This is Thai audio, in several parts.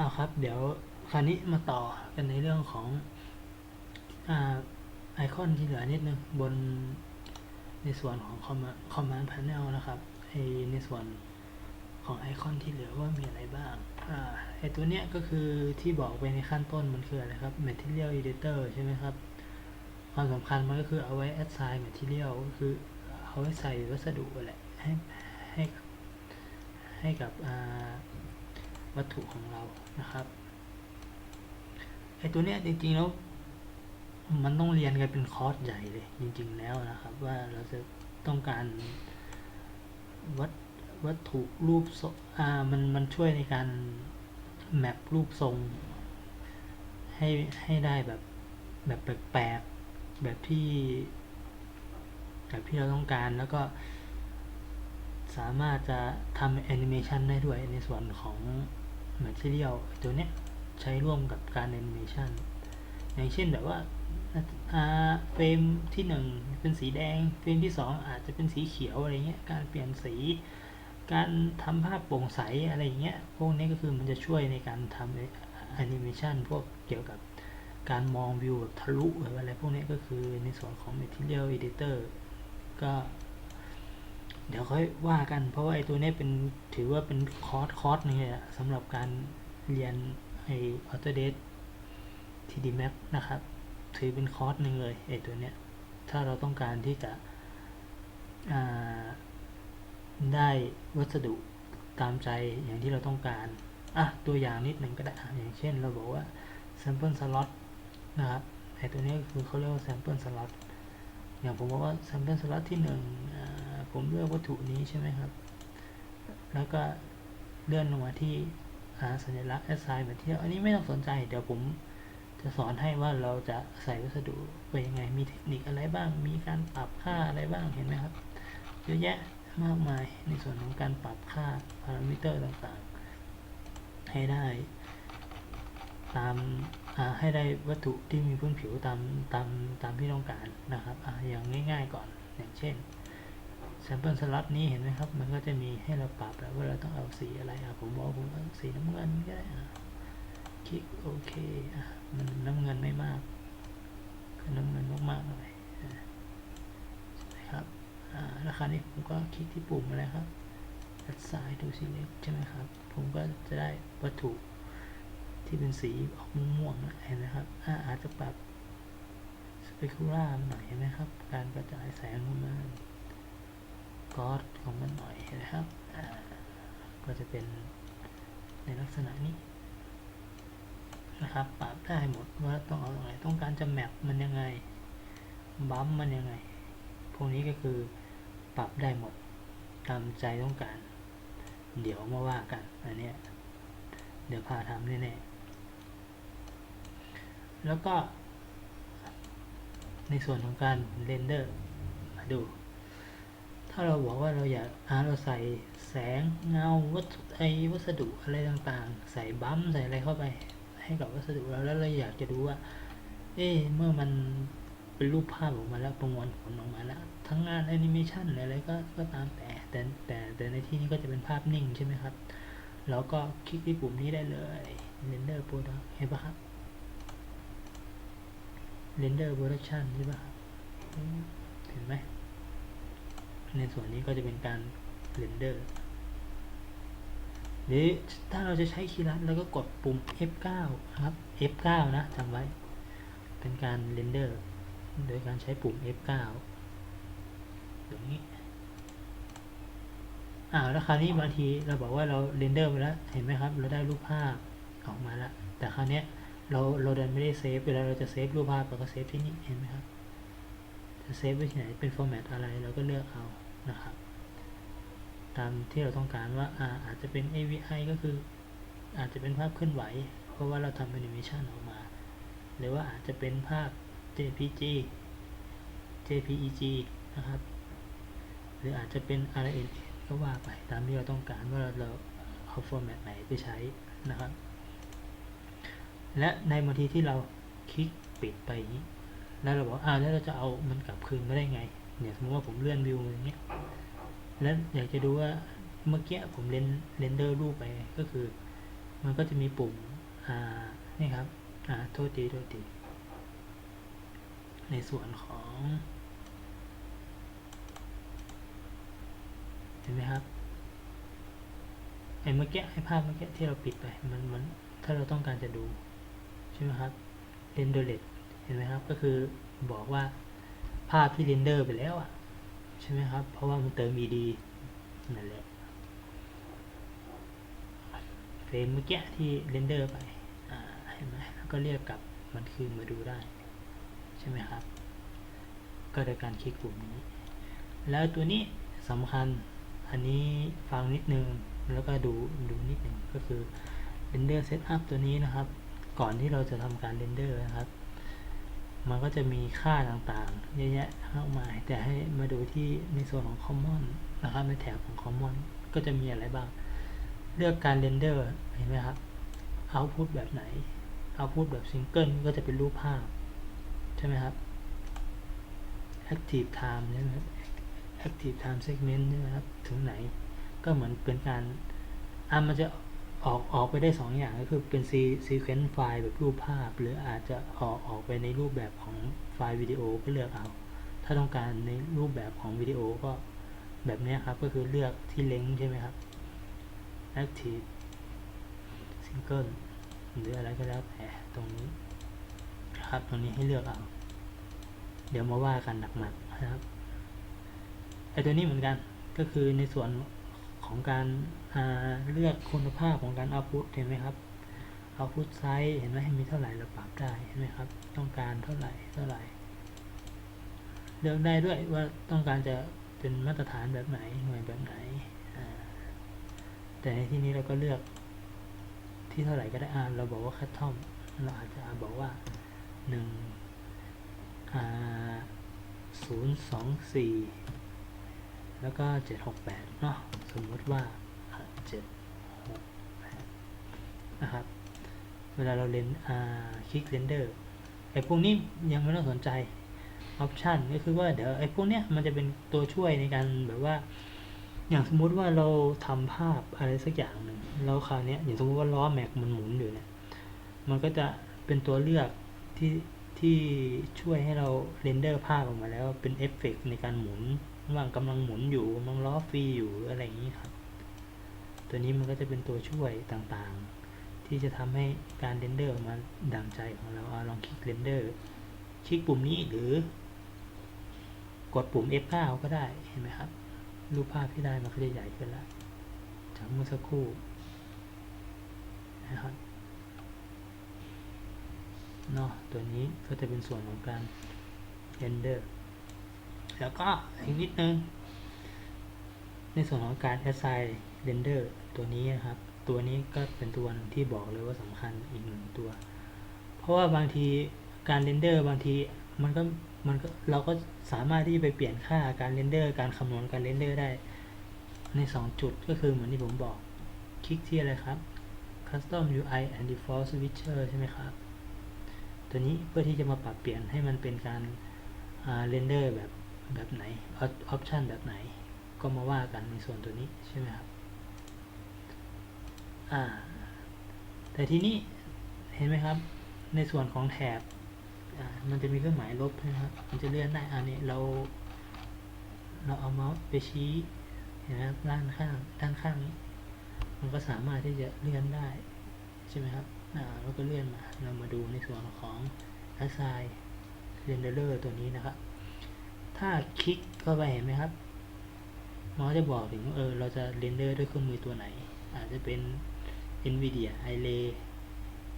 เอาครับ เดี๋ยวคราวนี้มาต่อกันในเรื่องของอไอคอนที่เหลือนิดนึงบนในส่วนของ Command Command Panel นะครับไอในส่วนของไอคอนที่เหลือว่ามีอะไรบ้างอไอตัวเนี้ยก็คือที่บอกไปในขั้นต้นมันคืออะไรครับ Material Editor ใช่ไหมครับ ความสำคัญมันก็คือเอาไว้ assign material ก็คือเอาไว้ใส่วัสดุแหละให้ให้ให้กับ วัตถุของเรานะครับไอตัวเนี้ยจริงๆแล้วมันต้องเรียนกันเป็นคอร์สใหญ่เลยจริง ๆ แล้วนะครับ ว่าเราจะต้องการวัตวัตถุรูปทรงอ่ามันมันช่วยในการแมปรูปทรง ให้ให้ได้แบบแบบแปลกๆแบบที่แบบที่เราต้องการแล้วก็ สามารถจะทำแอนิเมชันได้ด้วยในส่วนของ Material ตัวเนี้ยใช้ร่วมกับการแอนิเมชันอย่างเช่นแบบว่าเฟรมที่หนึ่งเป็นสีแดง เฟรมที่สองอาจจะเป็นสีเขียวอะไรเงี้ย การเปลี่ยนสี การทำภาพโปร่งใสอะไรเงี้ย พวกนี้ก็คือมันจะช่วยในการทำแอนิเมชันพวกเกี่ยวกับการมองวิวแบบทะลุออะไรพวกนี้ก็คือในส่วนของ Material Editor ก็ เดี๋ยวค่อยว่ากัน เพราะว่าไอ้ตัวนี้เป็นถือว่าเป็นคอร์สคอร์สนึงเลยสำหรับการเรียนไอ้ Autodesk 3D Max นะครับ ถือเป็นคอร์สหนึ่งเลยไอ้ตัวเนี้ยถ้าเราต้องการที่จะได้วัสดุตามใจอย่างที่เราต้องการอะตัวอย่างนิดหนึ่งก็ได้อย่างเช่นเราบอกว่า sample slot นะครับไอ้ตัวนี้คือเขาเรียกว่า sample slot อย่างผมบอกว่า sample slot ที่หนึ่ง ผมเลือกวัตถุนี้ใช่ไหมครับ แล้วก็เลื่อนลงมาที่สัญลักษณ์ assign material อันนี้ไม่ต้องสนใจ เดี๋ยวผมจะสอนให้ว่าเราจะใส่วัสดุไปยังไง มีเทคนิคอะไรบ้าง มีการปรับค่าอะไรบ้าง เห็นไหมครับ เยอะแยะมากมายในส่วนของการปรับค่าพารามิเตอร์ต่างๆ ให้ได้ ตามให้ได้วัตถุที่มีพื้นผิวตามตามตามที่ต้องการนะครับออย่างง่ายๆก่อน อย่างเช่น sample slot นี้เห็นไหมครับ มันก็จะมีให้เราปรับแล้วว่าเราต้องเอาสีอะไรอะผมบอกผมเอาสีน้ำเงินก็ได้อะคลิกโอเคอะมันน้ำเงินไม่มากก็น้ำเงินมากๆหน่อยนะครับอ่าแล้วคานี้ผมก็คลิกที่ปุ่มอะไรครับ assign to select ใช่ไหมครับ ผมก็จะได้วัตถุที่เป็นสีออกม่วงๆเห็นไหมครับอ่าอาจจะปรับสเปกุล่าหน่อยเห็นไหมครับ การกระจายแสงของมัน อสของมันหน่อยนะครับ ก็จะเป็นในลักษณะนี้นะครับ ปรับได้หมดว่าต้องเอาตรงไหนต้องการจะแมปมันยังไง บัมมันยังไง พวกนี้ก็คือปรับได้หมดตามใจต้องการ เดี๋ยวมาว่ากัน อันนี้เดี๋ยวพาทำแน่ๆ แล้วก็ในส่วนของการเรนเดอร์ มาดู ถ้าเราบอกว่าเราอยากเราใส่แสงเงาวัสดุไอวัสดุอะไรต่างๆ ใส่บัมใส่อะไรเข้าไป ให้กับวัสดุเราแล้วเราอยากจะดูว่า เอ๊เมื่อมันเป็นรูปภาพออกมาแล้วประมวลผลออกมาแล้ว ทั้งงานแอนิเมชันอะไรก็ก็ตามแต่แต่แต่แต่ในที่นี้ก็จะเป็นภาพนิ่งใช่ไหมครับแล้วก็คลิกที่ปุ่มนี้ได้เลย render product เห็นปะครับ render production ใช่ปะเห็นไหม ในส่วนนี้ก็จะเป็นการ render หรือถ้าเราจะใช้คีย์ลัดเราก็กดปุ่ม F9 ครับ F9 นะจำไว้ เป็นการ render โดยการใช้ปุ่ม F9 อย่างนี้อ่าแล้วคราวนี้บางทีเราบอกว่าเราเรนเดอร์ไปแล้วเห็นไหมครับเราได้รูปภาพออกมาแล้วแต่คราวนี้เราเราดันไม่ได้เซฟเวลาเราจะเซฟรูปภาพเราก็เซฟที่นี่เห็นไหมครับจะเซฟไว้ที่ไหนเป็นฟอร์แมตอะไรเราก็เลือกเอา นะครับ ตามที่เราต้องการว่าอาอาจจะเป็น AVI ก็คืออาจจะเป็นภาพเคลื่อนไหว เพราะว่าเราทำแอนิเมชันออกมา หรือว่าอาจจะเป็นภาพ JPG JPEG นะครับ หรืออาจจะเป็นอะไรอื่นก็ว่าไปตามที่เราต้องการว่าเราเอาฟอร์แมตไหนไปใช้นะครับ และในบางทีที่เราคลิกปิดไปนี้แล้วเราบอกอ่าแล้วเราจะเอามันกลับคืนไมาได้ไง เนี่ยสมมติว่าผมเลื่อนวิวอย่างเงี้ยแล้วอยากจะดูว่าเมื่อกี้ผมเรนเรนเดอร์รูปไปก็คือ มันก็จะมีปุ่มอ่านี่ครับอ่าโทษทีโทษทีในส่วนของเห็นไหมครับไอ้เมื่อกี้ไอ้ภาพเมื่อกี้ที่เราปิดไปมันมันถ้าเราต้องการจะดู ใช่ไหมครับเรนเดอร์เลตเห็นไหมครับก็คือบอกว่า ภาพที่เรนเดอร์ไปแล้วอะใช่ไหมครับ เพราะว่ามันเติม ed นั่นแหละเฟรมเมื่อกี้ที่เรนเดอร์ไปเห็นไหมแล้วก็เรียกกลับมันคืนมาดูได้ ใช่ไหมครับ ก็โดยการคลิกปุ่มนี้ แล้วตัวนี้สำคัญอันนี้ฟังนิดนึง แล้วก็ดูดูนิดนึงก็คือ render setup ตัวนี้นะครับ ก่อนที่เราจะทำการ render นะครับ มันก็จะมีค่าต่างๆ เยอะแยะมากมาย แต่ให้มาดูที่ในส่วนของ common นะครับในแถบของ common ก็จะมีอะไรบ้าง เลือกการ render เห็นไหมครับ output แบบไหน output แบบ single ก็จะเป็นรูปภาพ ใช่ไหมครับ active time ใช่ไหมครับ active time segment ใช่ไหมครับ ถึงไหน ก็เหมือนเป็นการอะมันจะ ออกออกไปได้สองอย่างก็คือเป็น sequence ไฟล์แบบรูปภาพ หรืออาจจะออกออกไปในรูปแบบของไฟล์วิดีโอก็เลือกเอา ถ้าต้องการในรูปแบบของวิดีโอก็แบบนี้ครับ ก็คือเลือกที่เล้งใช่ไหมครับ active single หรืออะไรก็แล้วแต่ตรงนี้ครับตรงนี้ให้เลือกเอา เดี๋ยวมาว่ากันหนักๆนะครับไอตัวนี้เหมือนกันก็คือในส่วน ของการเลือกคุณภาพของการ output เห็นไหมครับ output size เห็นไหมมีเท่าไหร่เราปรับได้เห็นไหมครับ ต้องการเท่าไหร่เท่าไหร่ เลือกได้ด้วยว่าต้องการจะเป็นมาตรฐานแบบไหนหน่วยแบบไหนแต่ในที่นี้เราก็เลือกที่เท่าไหร่ก็ได้อ่าเราบอกว่าคัตทอมเราอาจจะบอกว่าหนึ่งศูนย์สองสี่ แล้วก็เจ็ดหกแปดเนาะสมมติว่าเจ็ดหกแปดนะครับ เวลาเราเล่นคลิกเรนเดอร์ไอ้พวกนี้ยังไม่ต้องสนใจออปชันก็คือว่าเดี๋ยวไอ้พวกเนี้ยมันจะเป็นตัวช่วยในการแบบว่า อย่างสมมุติว่าเราทำภาพอะไรสักอย่างหนึ่งแล้วคราวนี้อย่างสมมติว่าล้อแม็กมันหมุนอยู่เนี่ยมันก็จะเป็นตัวเลือกที่ที่ช่วยให้เราเรนเดอร์ภาพออกมาแล้วเป็นเอฟเฟกในการหมุนระหว่างกำลังหมุนอยู่กำลังล้อฟรีอยู่อะไรอย่างนี้ครับ ตัวนี้มันก็จะเป็นตัวช่วยต่างๆ ที่จะทำให้การเรนเดอร์ออกมาดังใจของเราเอาลองคลิกเรนเดอร์คลิกปุ่มนี้หรือกดปุ่ม F9 ก็ได้เห็นไหมครับ รูปภาพที่ได้มันก็จะใหญ่ขึ้นแล้วจากเมื่อสักครู่นะครับเนาะตัวนี้ก็จะเป็นส่วนของการเรนเดอร์ แล้วก็อีกนิดนึง ในส่วนของการ assign render ตัวนี้นะครับ ตัวนี้ก็เป็นตัวนึงที่บอกเลยว่าสำคัญอีกหนึ่งตัว เพราะว่าบางทีการเรนเดอร์บางทีมันก็มันก็เราก็สามารถที่จะไปเปลี่ยนค่าการเรนเดอร์ การคำนวณการเรนเดอร์ได้ ใน 2 จุดก็คือเหมือนที่ผมบอก คลิกที่อะไรครับ custom UI and default switcher ใช่ไหมครับ ตัวนี้เพื่อที่จะมาปรับเปลี่ยนให้มันเป็นการเรนเดอร์แบบ แบบไหนออปชันแบบไหน ก็มาว่ากันในส่วนตัวนี้ใช่ไหมครับอ่าแต่ทีนี้เห็นไหมครับ ในส่วนของแถบมันจะมีเครื่องหมายลบนะครับมันจะเลื่อนได้อันนี้เรา เราเอาเมาส์ไปชี้เห็นไหมครับด้านข้างด้านข้างนี้มันก็สามารถที่จะเลื่อนได้ใช่ไหมครับอ่าเราก็เลื่อนมาเรามาดูในส่วนของ assign renderer ตัวนี้นะครับ ถ้าคลิกเข้าไปเห็นไหมครับมันก็จะบอกถึงเออเราจะเรนเดอร์ด้วยเครื่องมือตัวไหน อาจจะเป็น NVIDIA iRay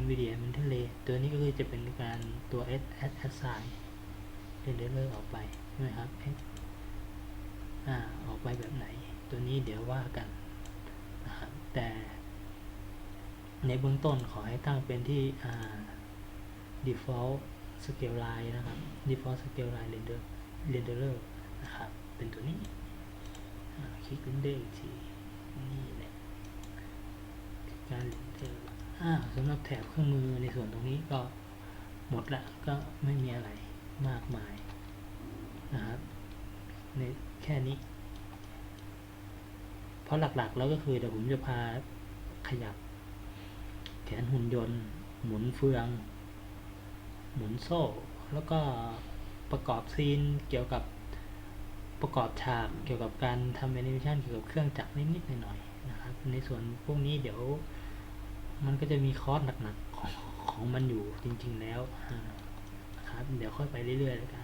NVIDIA Mental ตัวนี้ก็คือจะเป็นการตัว S S assign renderer ออกไปใช่ไหมครับอ่าออกไปแบบไหน ตัวนี้เดี๋ยวว่ากันนะครับแต่ในเบื้องต้นขอให้ตั้งเป็นที่อ่า default scale line นะครับ default scale line render renderer นะครับ เป็นตัวนี้ คลิก render อีกที นี่แหละการ render อ่าสำหรับแถบเครื่องมือในส่วนตรงนี้ก็หมดละ ก็ไม่มีอะไรมากมาย นะครับ ในแค่นี้ เพราะหลักๆ แล้วก็คือเดี๋ยวผมจะพาขยับ แขนหุ่นยนต์ หมุนเฟือง หมุนโซ่ แล้วก็ ประกอบซีนเกี่ยวกับประกอบฉากเกี่ยวกับการทำแอนิเมชันเกี่ยวกับเครื่องจักรนิดๆหน่อยๆนะครับในส่วนพวกนี้เดี๋ยวมันก็จะมีคอร์สหนักๆของของมันอยู่จริง ๆแล้วนะครับเดี๋ยวค่อยไปเรื่อยๆแล้วกัน